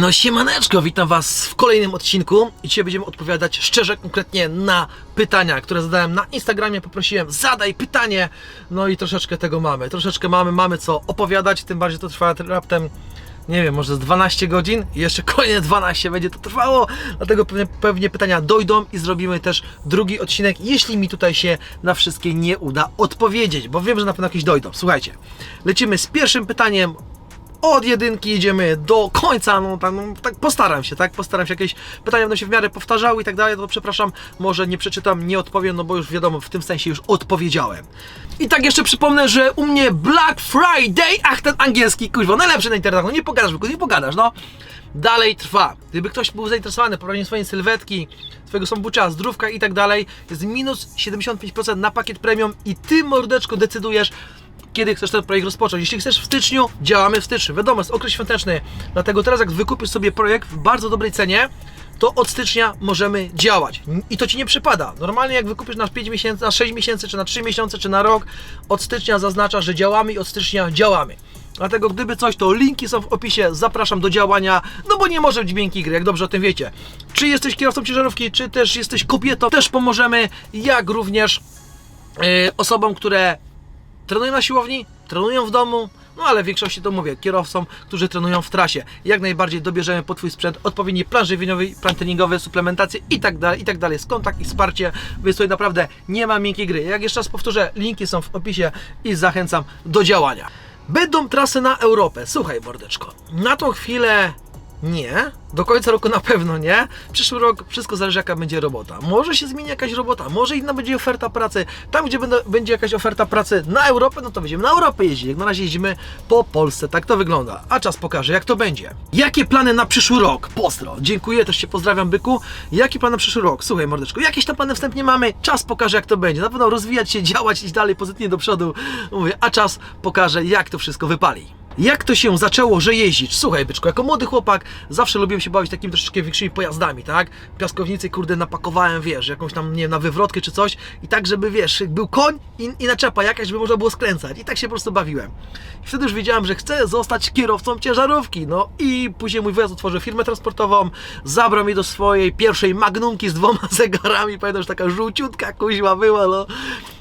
No siemaneczko, witam was w kolejnym odcinku i dzisiaj będziemy odpowiadać szczerze, konkretnie na pytania, które zadałem na Instagramie, poprosiłem zadaj pytanie, no i troszeczkę tego mamy, troszeczkę mamy, mamy co opowiadać, tym bardziej to trwa raptem, nie wiem, może z 12 godzin. I jeszcze kolejne 12 będzie to trwało, dlatego pewnie, pewnie pytania dojdą i zrobimy też drugi odcinek, jeśli mi tutaj się na wszystkie nie uda odpowiedzieć, bo wiem, że na pewno jakieś dojdą. Słuchajcie, lecimy z pierwszym pytaniem od jedynki jedziemy do końca, no tak, no, tak postaram się, tak, postaram się, jakieś pytania będą się w miarę powtarzały i tak dalej, to przepraszam, może nie przeczytam, nie odpowiem, no bo już wiadomo, w tym sensie już odpowiedziałem. I tak jeszcze przypomnę, że u mnie Black Friday, ach ten angielski, kuźwa, najlepszy na internecie, no nie pogadasz, nie pogadasz, no. Dalej trwa. Gdyby ktoś był zainteresowany poprawieniem swojej sylwetki, swojego samobójcza, zdrówka i tak dalej, jest minus 75% na pakiet premium i ty, mordeczko, decydujesz, kiedy chcesz ten projekt rozpocząć. Jeśli chcesz w styczniu, działamy w styczniu. Wiadomo, jest okres świąteczny, dlatego teraz jak wykupisz sobie projekt w bardzo dobrej cenie, to od stycznia możemy działać. I to Ci nie przypada. Normalnie jak wykupisz na 5 miesięcy, na 6 miesięcy, czy na 3 miesiące, czy na rok, od stycznia zaznacza, że działamy i od stycznia działamy. Dlatego gdyby coś, to linki są w opisie, zapraszam do działania, no bo nie może być miękkiej gry, jak dobrze o tym wiecie. Czy jesteś kierowcą ciężarówki, czy też jesteś kobietą, też pomożemy, jak również yy, osobom, które trenują na siłowni, trenują w domu, no ale w większości to mówię, kierowcom, którzy trenują w trasie. Jak najbardziej dobierzemy pod Twój sprzęt odpowiedni plan żywieniowy, plan treningowy, suplementację i tak dalej, i tak dalej. Jest kontakt i wsparcie, więc tutaj naprawdę nie ma miękkiej gry. Jak jeszcze raz powtórzę, linki są w opisie i zachęcam do działania. Będą trasy na Europę. Słuchaj, mordeczko, na tą chwilę nie, do końca roku na pewno nie. Przyszły rok wszystko zależy jaka będzie robota. Może się zmieni jakaś robota, może inna będzie oferta pracy. Tam gdzie będą, będzie jakaś oferta pracy na Europę, no to będziemy na Europę jeździć. Jak na razie jeździmy po Polsce, tak to wygląda. A czas pokaże jak to będzie. Jakie plany na przyszły rok? Pozdro. Dziękuję, też się pozdrawiam byku. Jaki plan na przyszły rok? Słuchaj mordeczko, jakieś tam plany wstępnie mamy. Czas pokaże jak to będzie. Na pewno rozwijać się, działać, iść dalej pozytywnie do przodu. Mówię, a czas pokaże jak to wszystko wypali. Jak to się zaczęło, że jeździć? Słuchaj, byczku, jako młody chłopak zawsze lubiłem się bawić takimi troszeczkę większymi pojazdami, tak? Piaskownicy, kurde, napakowałem, wiesz, jakąś tam, nie wiem, na wywrotkę czy coś i tak, żeby, wiesz, był koń i, i naczepa jakaś, żeby można było skręcać i tak się po prostu bawiłem. I wtedy już wiedziałem, że chcę zostać kierowcą ciężarówki, no i później mój wyjazd otworzył firmę transportową, zabrał mnie do swojej pierwszej magnumki z dwoma zegarami, pamiętam, że taka żółciutka kuźma była, no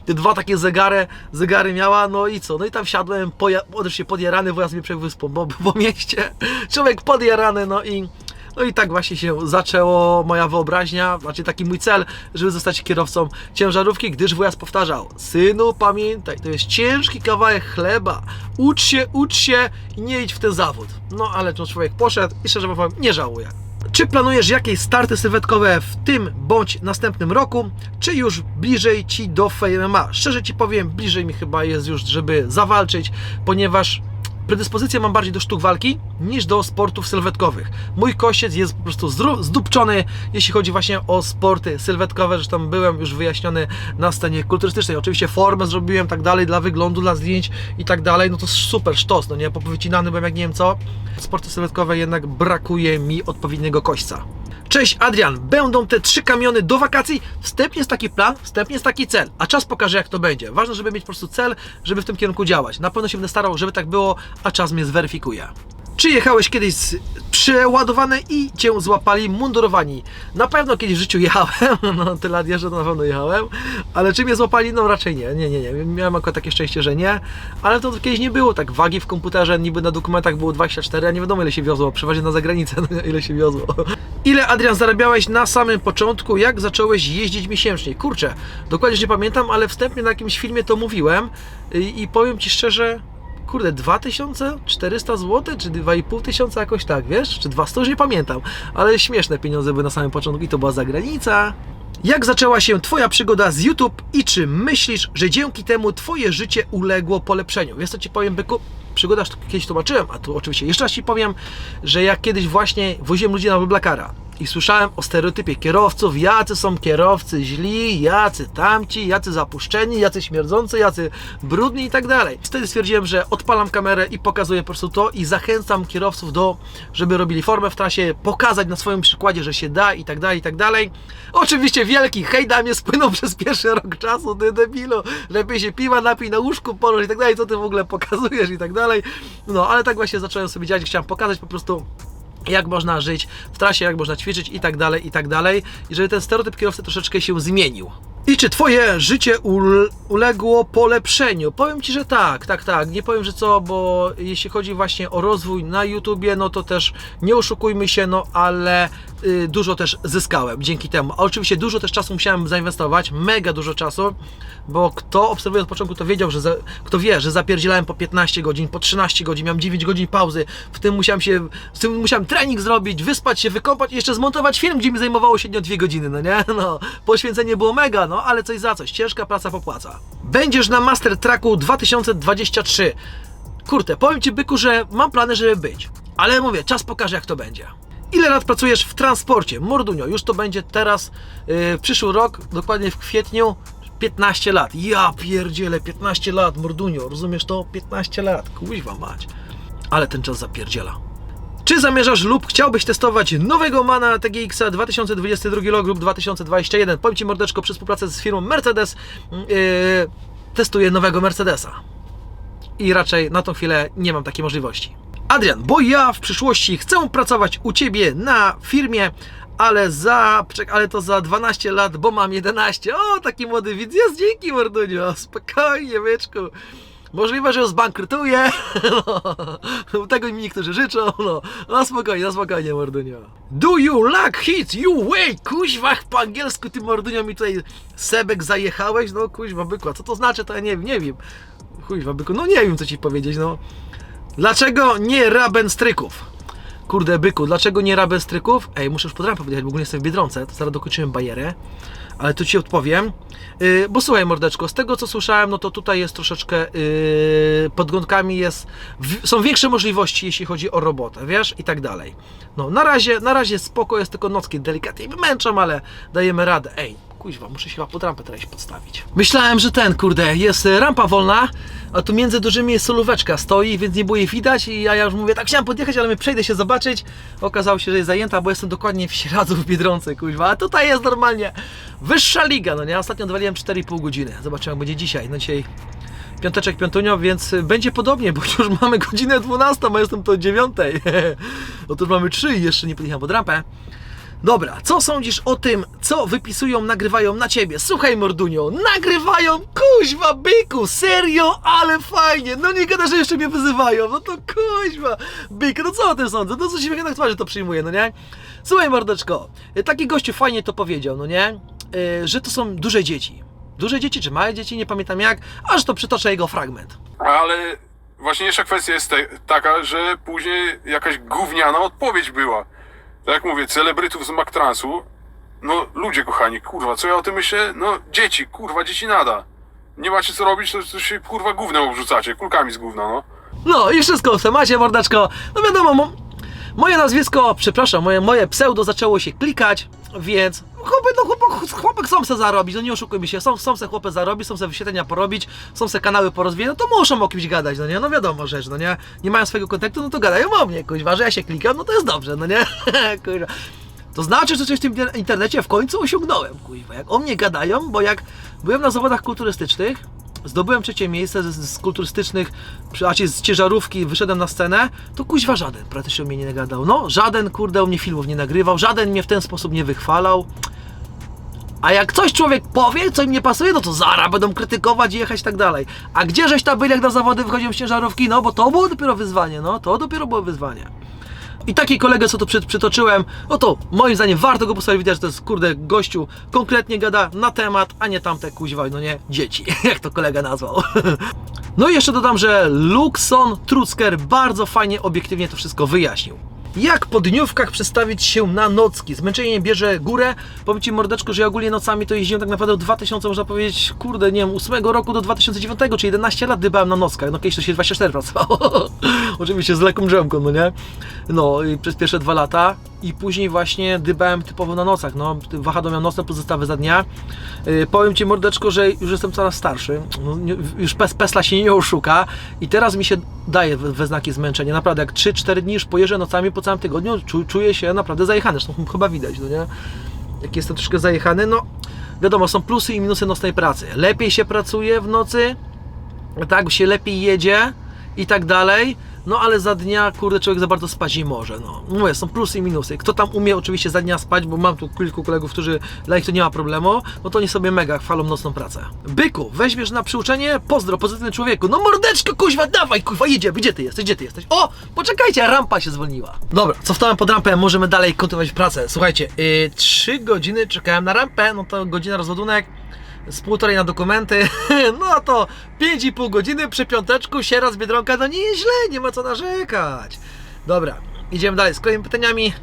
te dwa takie zegary, zegary miała, no i co? No i tam wsiadłem, poja- oczywiście podjarany, wyjazd mnie wyspą, bo po mieście, człowiek podjarany, no i no i tak właśnie się zaczęło moja wyobraźnia, znaczy taki mój cel, żeby zostać kierowcą ciężarówki, gdyż wujas powtarzał, synu pamiętaj, to jest ciężki kawałek chleba, ucz się, ucz się i nie idź w ten zawód. No ale to człowiek poszedł i szczerze powiem, nie żałuję. Czy planujesz jakieś starty sylwetkowe w tym bądź następnym roku, czy już bliżej Ci do FMA? Szczerze Ci powiem, bliżej mi chyba jest już, żeby zawalczyć, ponieważ predyspozycję mam bardziej do sztuk walki niż do sportów sylwetkowych. Mój kościec jest po prostu zdupczony, jeśli chodzi właśnie o sporty sylwetkowe. Zresztą byłem już wyjaśniony na scenie kulturystycznej. Oczywiście formę zrobiłem tak dalej dla wyglądu, dla zdjęć i tak dalej. No to super sztos, no nie? Powycinany byłem jak nie wiem co. Sporty sylwetkowe jednak brakuje mi odpowiedniego kośćca. Cześć Adrian, będą te trzy kamiony do wakacji. Wstępnie jest taki plan, wstępnie jest taki cel, a czas pokaże jak to będzie. Ważne, żeby mieć po prostu cel, żeby w tym kierunku działać. Na pewno się będę starał, żeby tak było, a czas mnie zweryfikuje. Czy jechałeś kiedyś z- przeładowane i cię złapali mundurowani? Na pewno kiedyś w życiu jechałem, no tyle lat jeżdżę, to na pewno jechałem, ale czy mnie złapali? No raczej nie, nie, nie, nie. Miałem akurat takie szczęście, że nie, ale to kiedyś nie było tak wagi w komputerze, niby na dokumentach było 24, a nie wiadomo ile się wiozło, przeważnie na zagranicę no, ile się wiozło. Ile Adrian zarabiałeś na samym początku, jak zacząłeś jeździć miesięcznie? Kurczę, dokładnie nie pamiętam, ale wstępnie na jakimś filmie to mówiłem i, i powiem Ci szczerze, kurde, 2400 zł, czy 2500 jakoś tak, wiesz? Czy 200, już nie pamiętam, ale śmieszne pieniądze były na samym początku i to była zagranica. Jak zaczęła się Twoja przygoda z YouTube i czy myślisz, że dzięki temu Twoje życie uległo polepszeniu? Wiesz co Ci powiem, byku? Przygoda, kiedyś tłumaczyłem, a tu oczywiście jeszcze raz Ci powiem, że jak kiedyś właśnie woziłem ludzi na Blakara i słyszałem o stereotypie kierowców, jacy są kierowcy źli, jacy tamci, jacy zapuszczeni, jacy śmierdzący, jacy brudni i tak dalej. Wtedy stwierdziłem, że odpalam kamerę i pokazuję po prostu to i zachęcam kierowców do, żeby robili formę w trasie, pokazać na swoim przykładzie, że się da i tak dalej, i tak dalej. Oczywiście wielki hejt na mnie spłynął przez pierwszy rok czasu, ty debilu, lepiej się piwa napij, na łóżku położ i tak dalej, co ty w ogóle pokazujesz i tak dalej. No, ale tak właśnie zacząłem sobie działać, chciałem pokazać po prostu jak można żyć w trasie, jak można ćwiczyć i tak dalej, i tak dalej. I żeby ten stereotyp kierowcy troszeczkę się zmienił. I czy twoje życie ul- uległo polepszeniu? Powiem ci, że tak, tak, tak. Nie powiem, że co, bo jeśli chodzi właśnie o rozwój na YouTubie, no to też nie oszukujmy się, no ale dużo też zyskałem dzięki temu. A oczywiście dużo też czasu musiałem zainwestować, mega dużo czasu, bo kto obserwuje od początku, to wiedział, że za, kto wie, że zapierdzielałem po 15 godzin, po 13 godzin, miałem 9 godzin pauzy, w tym musiałem się, w tym musiałem trening zrobić, wyspać się, wykąpać i jeszcze zmontować film, gdzie mi zajmowało średnio 2 godziny, no nie? No, poświęcenie było mega, no ale coś za coś, ciężka praca popłaca. Będziesz na Master Tracku 2023. Kurde, powiem Ci, Byku, że mam plany, żeby być. Ale mówię, czas pokaże, jak to będzie. Ile lat pracujesz w transporcie? Mordunio, już to będzie teraz, yy, przyszły rok, dokładnie w kwietniu, 15 lat. Ja pierdzielę, 15 lat, Mordunio, rozumiesz to? 15 lat, kuźwa mać. Ale ten czas zapierdziela. Czy zamierzasz lub chciałbyś testować nowego Mana TGX 2022 rok lub 2021? Powiem Ci mordeczko, przy współpracy z firmą Mercedes yy, testuję nowego Mercedesa. I raczej na tą chwilę nie mam takiej możliwości. Adrian, bo ja w przyszłości chcę pracować u Ciebie na firmie, ale za, ale to za 12 lat, bo mam 11. O, taki młody widz jest, dzięki Mordunio, spokojnie, byczku. Możliwe, że zbankrutuję. No, tego mi niektórzy życzą. No, no spokojnie, no spokojnie, Mordunio. Do you like hit you way? Kuźwa, po angielsku ty Mordunio mi tutaj sebek zajechałeś? No kuźwa, bykła, co to znaczy, to ja nie, nie wiem. Kuźwa, byku, no nie wiem co ci powiedzieć, no. Dlaczego nie raben stryków? Kurde, byku, dlaczego nie raben stryków? Ej, muszę już pod rampę podjechać, bo ogólnie jestem w Biedronce, to zaraz dokończymy bajerę. Ale tu Ci odpowiem. Yy, bo słuchaj, mordeczko, z tego co słyszałem, no to tutaj jest troszeczkę yy, pod gątkami jest, w, są większe możliwości, jeśli chodzi o robotę, wiesz, i tak dalej. No, na razie, na razie spoko, jest tylko nocki delikatnie męczą, ale dajemy radę. Ej, kuźwa, muszę się chyba pod rampę teraz podstawić. Myślałem, że ten, kurde, jest rampa wolna, a tu między dużymi jest solóweczka, stoi, więc nie było jej widać i ja, ja już mówię, tak chciałem podjechać, ale my przejdę się zobaczyć. Okazało się, że jest zajęta, bo jestem dokładnie w Sieradzu w Biedronce, kuźwa, a tutaj jest normalnie wyższa liga, no nie? Ostatnio odwaliłem 4,5 godziny. Zobaczymy, jak będzie dzisiaj. No dzisiaj piąteczek, piątunio, więc będzie podobnie, bo już mamy godzinę 12, a jestem to 9. Otóż mamy 3 i jeszcze nie podjechałem pod rampę. Dobra, co sądzisz o tym, co wypisują, nagrywają na ciebie? Słuchaj, Mordunio, nagrywają, kuźwa, byku, serio, ale fajnie, no nie gada, że jeszcze mnie wyzywają, no to kuźwa, byk, no co o tym sądzę, no co się na twarzy to przyjmuje, no nie? Słuchaj, mordeczko, taki gościu fajnie to powiedział, no nie? Yy, że to są duże dzieci. Duże dzieci czy małe dzieci, nie pamiętam jak, aż to przytoczę jego fragment. Ale ważniejsza kwestia jest te, taka, że później jakaś gówniana odpowiedź była. Tak jak mówię, celebrytów z McTransu. No ludzie kochani, kurwa, co ja o tym myślę? No dzieci, kurwa, dzieci nada. Nie macie co robić, to, to się kurwa gównem obrzucacie, kulkami z gówna, no. No i wszystko w temacie, mordeczko. No wiadomo, mo- moje nazwisko, przepraszam, moje, moje pseudo zaczęło się klikać, więc no chłopak, chłopak chcą se zarobić, no nie oszukujmy się, są, są se chłopy zarobić, są se wyświetlenia porobić, są se kanały porozwijać, no to muszą o kimś gadać, no nie, no wiadomo rzecz, no nie, nie mają swojego kontaktu, no to gadają o mnie, kuźwa, że ja się klikam, no to jest dobrze, no nie, kuźwa. To znaczy, że coś w tym internecie w końcu osiągnąłem, kuźwa, jak o mnie gadają, bo jak byłem na zawodach kulturystycznych, zdobyłem trzecie miejsce z, z kulturystycznych, a z ciężarówki wyszedłem na scenę, to kuźwa żaden praktycznie mnie nie nagadał. No, żaden kurde mnie filmów nie nagrywał, żaden mnie w ten sposób nie wychwalał. A jak coś człowiek powie, co im nie pasuje, no to zara będą krytykować jechać i tak dalej. A gdzie żeś tam byli, jak na zawody wychodziłem z ciężarówki? No bo to było dopiero wyzwanie, no to dopiero było wyzwanie. I taki kolegę, co tu przy, przytoczyłem, no to moim zdaniem warto go posłuchać, widać, że to jest kurde gościu, konkretnie gada na temat, a nie tamte kuźwa, no nie, dzieci, jak to kolega nazwał. No i jeszcze dodam, że Luxon Trucker bardzo fajnie, obiektywnie to wszystko wyjaśnił. Jak po dniówkach przestawić się na nocki? Zmęczenie bierze górę. Powiem Ci mordeczko, że ja ogólnie nocami to jeździłem tak naprawdę od 2000, można powiedzieć, kurde, nie wiem, 8 roku do 2009, czy 11 lat dybałem na nockach. No kiedyś to się 24 pracowało. Oczywiście z lekką drzemką, no nie? No i przez pierwsze dwa lata i później właśnie dybałem typowo na nocach, no. Wahadło miał nocne pozostawy za dnia. Yy, powiem Ci mordeczko, że już jestem coraz starszy. No, już pes, pesla się nie oszuka i teraz mi się daje we, we znaki zmęczenia. Naprawdę, jak 3-4 dni już pojeżdżę nocami po całym tygodniu, czu, czuję się naprawdę zajechany. Zresztą chyba widać, no nie? Jak jestem troszkę zajechany, no wiadomo, są plusy i minusy nocnej pracy. Lepiej się pracuje w nocy, tak się lepiej jedzie i tak dalej. No ale za dnia, kurde, człowiek za bardzo spać nie może, no. Mówię, są plusy i minusy. Kto tam umie oczywiście za dnia spać, bo mam tu kilku kolegów, którzy, dla nich to nie ma problemu, no to oni sobie mega chwalą nocną pracę. Byku, weźmiesz na przyuczenie? Pozdro, pozytywny człowieku. No mordeczko, kuźwa, dawaj, kuźwa, jedziemy, gdzie ty jesteś, gdzie ty jesteś? O, poczekajcie, rampa się zwolniła. Dobra, cofnąłem pod rampę, możemy dalej kontynuować pracę. Słuchajcie, yy, 3 godziny czekałem na rampę, no to godzina rozładunek, z półtorej na dokumenty, no to 5,5 godziny przy piąteczku, sieraz Biedronka, no nie jest źle, nie ma co narzekać. Dobra, idziemy dalej z kolejnymi pytaniami.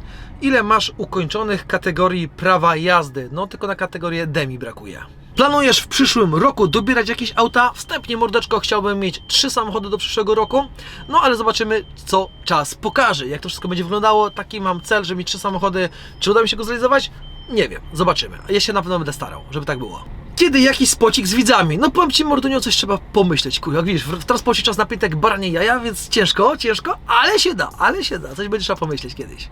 Ile masz ukończonych kategorii prawa jazdy? No tylko na kategorię D mi brakuje. Planujesz w przyszłym roku dobierać jakieś auta? Wstępnie, mordeczko, chciałbym mieć trzy samochody do przyszłego roku, no ale zobaczymy, co czas pokaże. Jak to wszystko będzie wyglądało, taki mam cel, żeby mieć trzy samochody. Czy uda mi się go zrealizować? Nie wiem, zobaczymy. Ja się na pewno będę starał, żeby tak było. Kiedy jakiś spocik z widzami? No powiem Ci, Mordunio, coś trzeba pomyśleć, kurwa. Jak widzisz, w transporcie czas napięty jak baranie jaja, więc ciężko, ciężko, ale się da, ale się da. Coś będzie trzeba pomyśleć kiedyś.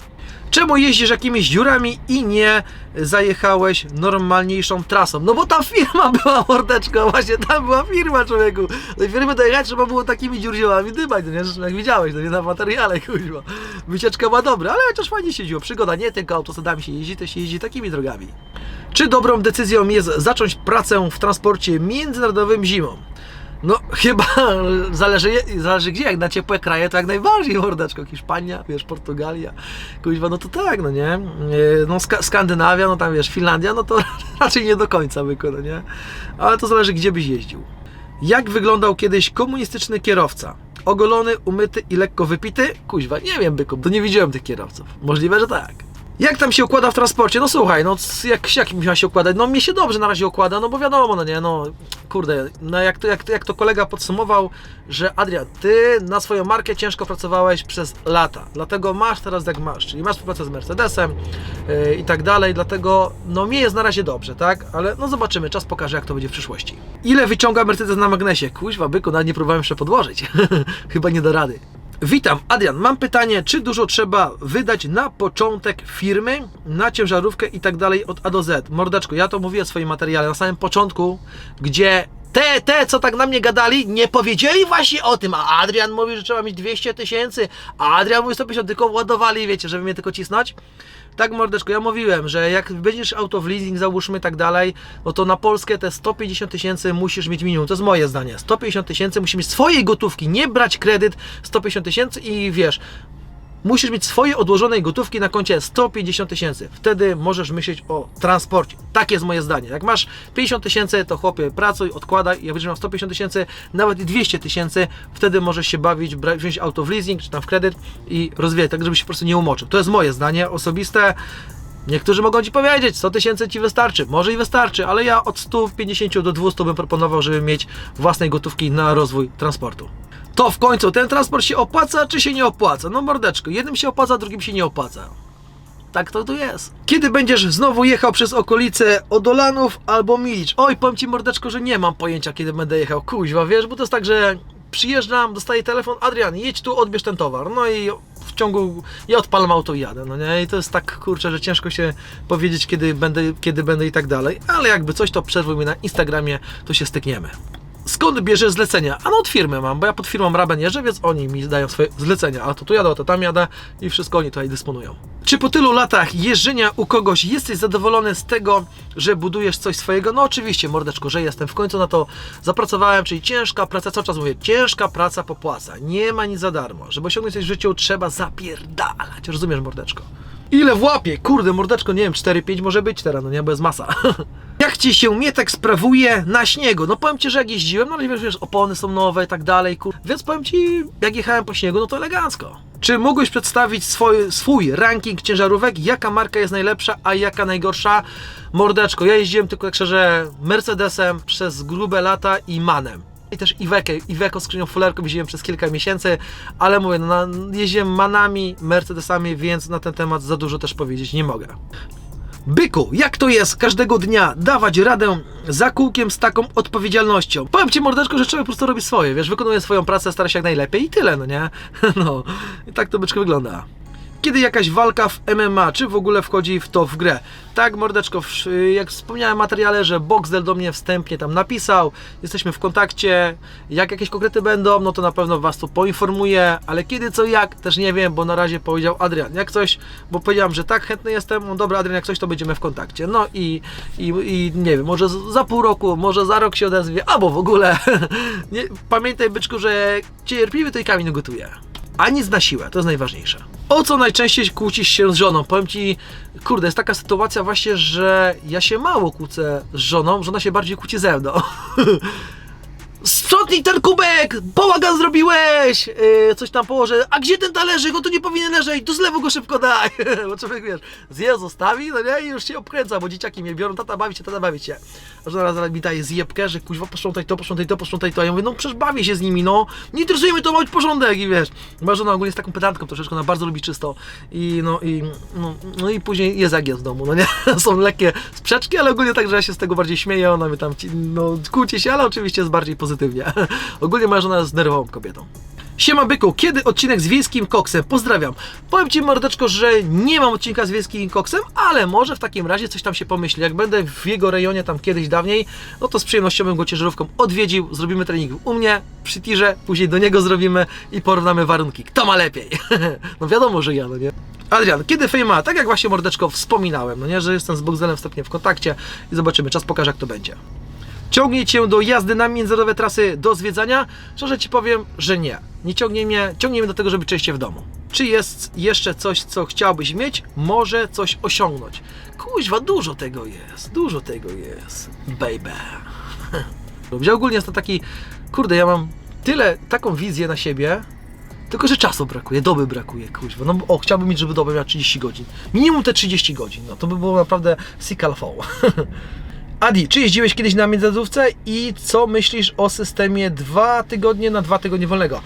Czemu jeździsz jakimiś dziurami i nie zajechałeś normalniejszą trasą? No bo ta firma była, mordeczko, właśnie tam była firma, człowieku. Do firmy dojechać trzeba było takimi dziurzielami dybać, no nie? Zresztą jak widziałeś, no nie na materiale, kurwa. Wycieczka była dobra, ale chociaż fajnie się jeździło. Przygoda, nie tylko autostradami się jeździ, to się jeździ takimi drogami. Czy dobrą decyzją jest zacząć pracę w transporcie międzynarodowym zimą? No chyba zależy, zależy gdzie, jak na ciepłe kraje to jak najbardziej mordeczko, Hiszpania, wiesz, Portugalia, kuźwa, no to tak, no nie, Yy, no Ska Skandynawia, no tam wiesz, Finlandia, no to raczej nie do końca byko, no nie, ale to zależy gdzie byś jeździł. Jak wyglądał kiedyś komunistyczny kierowca? Ogolony, umyty i lekko wypity? Kuźwa, nie wiem byku, to nie widziałem tych kierowców, możliwe, że tak. Jak tam się układa w transporcie? No słuchaj, no jak, jak mi ma się układać? No mnie się dobrze na razie układa, no bo wiadomo, no nie, no kurde, no jak to, jak, jak to kolega podsumował, że Adrian, ty na swoją markę ciężko pracowałeś przez lata, dlatego masz teraz jak masz, czyli masz współpracę z Mercedesem yy, i tak dalej, dlatego no mi jest na razie dobrze, tak, ale no zobaczymy, czas pokaże jak to będzie w przyszłości. Ile wyciąga Mercedes na magnesie? Kuźwa, byku, nawet nie próbowałem jeszcze podłożyć, chyba nie da rady. Witam, Adrian. Mam pytanie, czy dużo trzeba wydać na początek firmy, na ciężarówkę i tak dalej od A do Z? Mordeczko, ja to mówię w swoim materiale na samym początku, gdzie te, te, co tak na mnie gadali, nie powiedzieli właśnie o tym, a Adrian mówi, że trzeba mieć 200 tysięcy, a Adrian mówi 150, tylko ładowali, wiecie, żeby mnie tylko cisnąć. Tak, mordeczko, ja mówiłem, że jak będziesz auto w leasing, załóżmy tak dalej, no to na Polskę te 150 tysięcy musisz mieć minimum. To jest moje zdanie. 150 tysięcy musisz mieć swojej gotówki, nie brać kredyt 150 tysięcy i wiesz, musisz mieć swoje odłożonej gotówki na koncie 150 tysięcy. Wtedy możesz myśleć o transporcie. Tak jest moje zdanie. Jak masz 50 tysięcy, to chłopie, pracuj, odkładaj. Jak będziesz miał 150 tysięcy, nawet i 200 tysięcy, wtedy możesz się bawić, wziąć auto w leasing, czy tam w kredyt i rozwijać, tak żeby się po prostu nie umoczył. To jest moje zdanie osobiste. Niektórzy mogą Ci powiedzieć, 100 tysięcy Ci wystarczy, może i wystarczy, ale ja od 150 do 200 bym proponował, żeby mieć własnej gotówki na rozwój transportu. To w końcu ten transport się opłaca, czy się nie opłaca? No mordeczko, jednym się opłaca, drugim się nie opłaca. Tak to tu jest. Kiedy będziesz znowu jechał przez okolice Odolanów albo Milicz? Oj, powiem Ci mordeczko, że nie mam pojęcia, kiedy będę jechał. Kuźwa, wiesz, bo to jest tak, że przyjeżdżam, dostaję telefon, Adrian, jedź tu, odbierz ten towar. No i w ciągu, ja odpalam auto i jadę, no nie? I to jest tak, kurczę, że ciężko się powiedzieć, kiedy będę, kiedy będę i tak dalej. Ale jakby coś, to przerwuj mi na Instagramie, to się stykniemy. Skąd bierzesz zlecenia? A no od firmy mam, bo ja pod firmą Raben jeżdżę, więc oni mi dają swoje zlecenia. A to tu jadę, a to tam jadę i wszystko oni tutaj dysponują. Czy po tylu latach jeżdżenia u kogoś jesteś zadowolony z tego, że budujesz coś swojego? No oczywiście, mordeczko, że jestem. W końcu na to zapracowałem, czyli ciężka praca, cały czas mówię, ciężka praca popłaca. Nie ma nic za darmo. Żeby osiągnąć coś w życiu, trzeba zapierdalać. Rozumiesz, mordeczko? Ile w łapie? Kurde, mordeczko, nie wiem, 4-5 może być teraz, no nie, bo jest masa. Jak ci się Mietek sprawuje na śniegu? No powiem ci, że jak jeździłem, no wiesz, wiesz, opony są nowe i tak dalej, kur... Więc powiem ci, jak jechałem po śniegu, no to elegancko. Czy mógłbyś przedstawić swój, swój ranking ciężarówek? Jaka marka jest najlepsza, a jaka najgorsza? Mordeczko, ja jeździłem tylko tak szczerze Mercedesem przez grube lata i Manem. I też Iveco, Iveco z skrzynią fulerką jeździłem przez kilka miesięcy, ale mówię, no, jeździłem Manami, Mercedesami, więc na ten temat za dużo też powiedzieć nie mogę. Byku, jak to jest każdego dnia dawać radę za kółkiem z taką odpowiedzialnością? Powiem Ci, mordeczko, że człowiek po prostu robi swoje, wiesz, wykonuje swoją pracę, stara się jak najlepiej i tyle, no nie? No, i tak to byczko wygląda. Kiedy jakaś walka w MMA, czy w ogóle wchodzi w to w grę? Tak, mordeczko, jak wspomniałem w materiale, że Boxdel do mnie wstępnie tam napisał, jesteśmy w kontakcie, jak jakieś konkrety będą, no to na pewno Was tu poinformuję, ale kiedy, co, jak, też nie wiem, bo na razie powiedział Adrian, jak coś, bo powiedziałem, że tak, chętny jestem, no dobra Adrian, jak coś, to będziemy w kontakcie, no i, i, i nie wiem, może za pół roku, może za rok się odezwie, albo w ogóle, nie, pamiętaj byczku, że cierpliwy to i kamień gotuje. A nic na siłę, to jest najważniejsze. O co najczęściej kłócisz się z żoną? Powiem Ci, kurde, jest taka sytuacja właśnie, że ja się mało kłócę z żoną, żona się bardziej kłóci ze mną. Sprzątnij ten kubek! Bałagan zrobiłeś! Yy, coś tam położę. A gdzie ten talerzyk? On tu nie powinien leżeć. Do zlewu go szybko daj. bo człowiek, wiesz, zje, zostawi, no nie? I już się obkręca, bo dzieciaki mnie biorą. Tata bawi się, tata bawi się. A żona zaraz mi daje zjebkę, że kuźwa posprzątaj to, posprzątaj to, posprzątaj to. A ja mówię, no przecież bawię się z nimi, no. Nie interesuje mnie to, ma być porządek i wiesz. Moja żona ogólnie jest taką pedantką troszeczkę, ona bardzo lubi czysto. I no i, no, no i później jest jak jest w domu, no nie? Są lekkie sprzeczki, ale ogólnie tak, że ja się z tego bardziej śmieję, ona mnie tam, no kłóci się, ale oczywiście jest bardziej pozytywnie. Ogólnie moja żona jest nerwową kobietą. Siema byku, kiedy odcinek z wiejskim koksem? Pozdrawiam. Powiem Ci mordeczko, że nie mam odcinka z wiejskim koksem, ale może w takim razie coś tam się pomyśli. Jak będę w jego rejonie tam kiedyś dawniej, no to z przyjemnością bym go ciężarówką odwiedził, zrobimy trening u mnie, przy tirze, później do niego zrobimy i porównamy warunki. Kto ma lepiej? no wiadomo, że ja, no nie? Adrian, kiedy Fejma? Tak jak właśnie mordeczko wspominałem, no nie, że jestem z Bogdanem wstępnie w kontakcie i zobaczymy, czas pokaże jak to będzie. Ciągnie cię do jazdy na międzynarodowe trasy do zwiedzania? Szczerze ci powiem, że nie. Nie ciągnie mnie, ciągnie mnie do tego, żeby częściej w domu. Czy jest jeszcze coś, co chciałbyś mieć? Może coś osiągnąć. Kuźwa, dużo tego jest, dużo tego jest, baby. Gdzie ogólnie jest to taki, kurde, ja mam tyle, taką wizję na siebie, tylko że czasu brakuje, doby brakuje, kuźwa. No o, chciałbym mieć, żeby doba miała 30 godzin. Minimum te 30 godzin, no to by było naprawdę sikalfo. Adi, czy jeździłeś kiedyś na międzynarodówce i co myślisz o systemie dwa tygodnie na dwa tygodnie wolnego?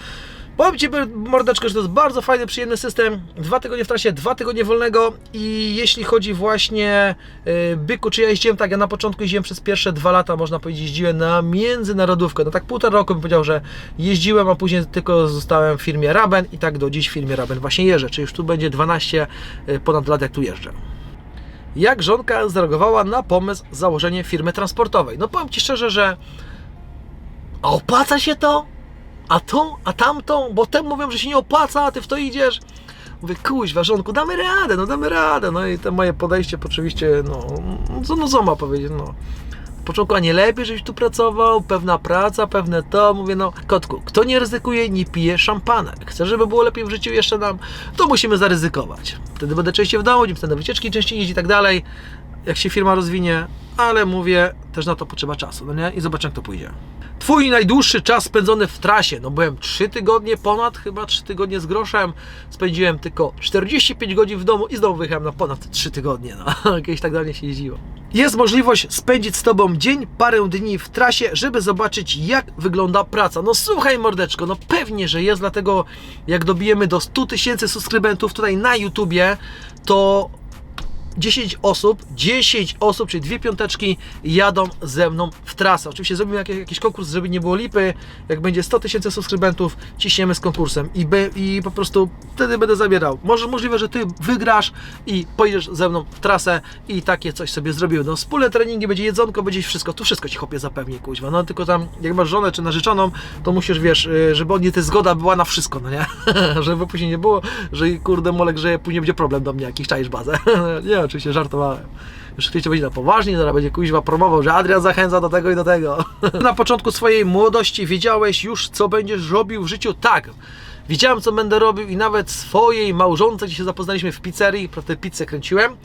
Powiem Ci, mordeczko, że to jest bardzo fajny, przyjemny system. Dwa tygodnie w trasie, dwa tygodnie wolnego i jeśli chodzi właśnie yy, byku, czy ja jeździłem tak, ja na początku jeździłem przez pierwsze dwa lata, można powiedzieć, jeździłem na międzynarodówkę. No tak półtora roku bym powiedział, że jeździłem, a później tylko zostałem w firmie Raben i tak do dziś w firmie Raben właśnie jeżdżę, czyli już tu będzie 12 yy, ponad lat jak tu jeżdżę. Jak żonka zareagowała na pomysł założenia firmy transportowej? No powiem Ci szczerze, że a opłaca się to? A to? A tamto? Bo tem mówią, że się nie opłaca, a Ty w to idziesz? Mówię, kuźwa, żonku, damy radę, no damy radę. No i to moje podejście oczywiście, no, no co ma powiedzieć, no. Początku, a nie lepiej, żebyś tu pracował, pewna praca, pewne to. Mówię, no, kotku, kto nie ryzykuje, nie pije szampanek. Chce, żeby było lepiej w życiu jeszcze nam, to musimy zaryzykować. Wtedy będę częściej w domu, na wycieczki częściej jeździć i tak dalej, jak się firma rozwinie, ale mówię, też na to potrzeba czasu, no nie? I zobaczę, jak to pójdzie. Twój najdłuższy czas spędzony w trasie, no byłem 3 tygodnie ponad, chyba 3 tygodnie z groszem, spędziłem tylko 45 godzin w domu i znowu wyjechałem na ponad 3 tygodnie, no, jakieś tak dalej się jeździło. Jest możliwość spędzić z Tobą dzień, parę dni w trasie, żeby zobaczyć jak wygląda praca. No słuchaj mordeczko, no pewnie, że jest, dlatego jak dobijemy do 100 tysięcy subskrybentów tutaj na YouTubie, to 10 osób, 10 osób, czyli dwie piąteczki jadą ze mną w trasę. Oczywiście zrobimy jakiś, konkurs, żeby nie było lipy. Jak będzie 100 tysięcy subskrybentów, ciśniemy z konkursem i, by, i po prostu wtedy będę zabierał. Może możliwe, że Ty wygrasz i pojedziesz ze mną w trasę i takie coś sobie zrobił. No wspólne treningi, będzie jedzonko, będzie wszystko. Tu wszystko Ci chłopie zapewni, kuźwa. No tylko tam, jak masz żonę czy narzeczoną, to musisz, wiesz, y, żeby od niej ta zgoda była na wszystko, no nie? żeby później nie było, że kurde molek, że później będzie problem do mnie jakiś, czaisz bazę. nie, oczywiście żartowałem. Już chcecie będzie na poważnie, zaraz będzie kuźwa promował, że Adrian zachęca do tego i do tego. na początku swojej młodości wiedziałeś już, co będziesz robił w życiu? Tak. Wiedziałem, co będę robił i nawet swojej małżonce, gdzie się zapoznaliśmy w pizzerii, tę pizzę kręciłem.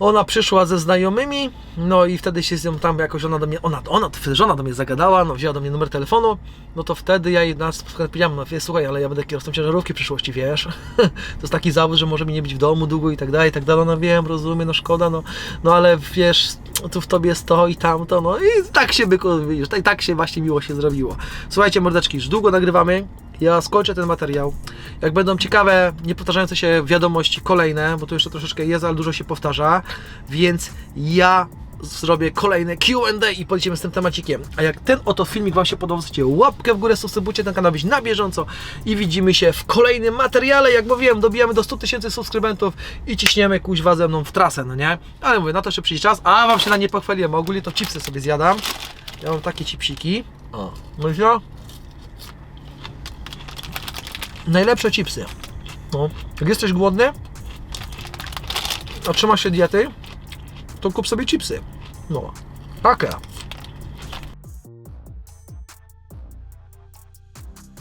Ona przyszła ze znajomymi, no i wtedy się z nią tam jakoś ona do mnie, ona, ona, żona do mnie zagadała, no wzięła do mnie numer telefonu, no to wtedy ja jej nas powiedziałem, no słuchaj, ale ja będę kierowcą ciężarówki w przyszłości, wiesz, to jest taki zawód, że może mi nie być w domu długo i tak dalej, i tak dalej, no wiem, rozumiem, no szkoda, no, no ale wiesz, tu w tobie jest to i tamto, no i tak się byku, widzisz, tak, tak się właśnie miło się zrobiło. Słuchajcie, mordeczki, już długo nagrywamy, ja skończę ten materiał. Jak będą ciekawe, niepowtarzające się wiadomości kolejne, bo tu jeszcze troszeczkę jest, ale dużo się powtarza, więc ja zrobię kolejne Q&A i polecimy z tym temacikiem. A jak ten oto filmik Wam się podobał, zostawcie łapkę w górę, subskrybujcie ten kanał, na bieżąco i widzimy się w kolejnym materiale. Jak mówiłem, dobijamy do 100 tysięcy subskrybentów i ciśniemy kuźwa ze mną w trasę, no nie? Ale mówię, na to jeszcze przyjdzie czas, a Wam się na nie pochwaliłem, ogólnie to chipsy sobie zjadam. Ja mam takie chipsiki. O, no i co? Najlepsze chipsy. No, jak jesteś głodny, a trzymasz się diety, to kup sobie chipsy. No, takie.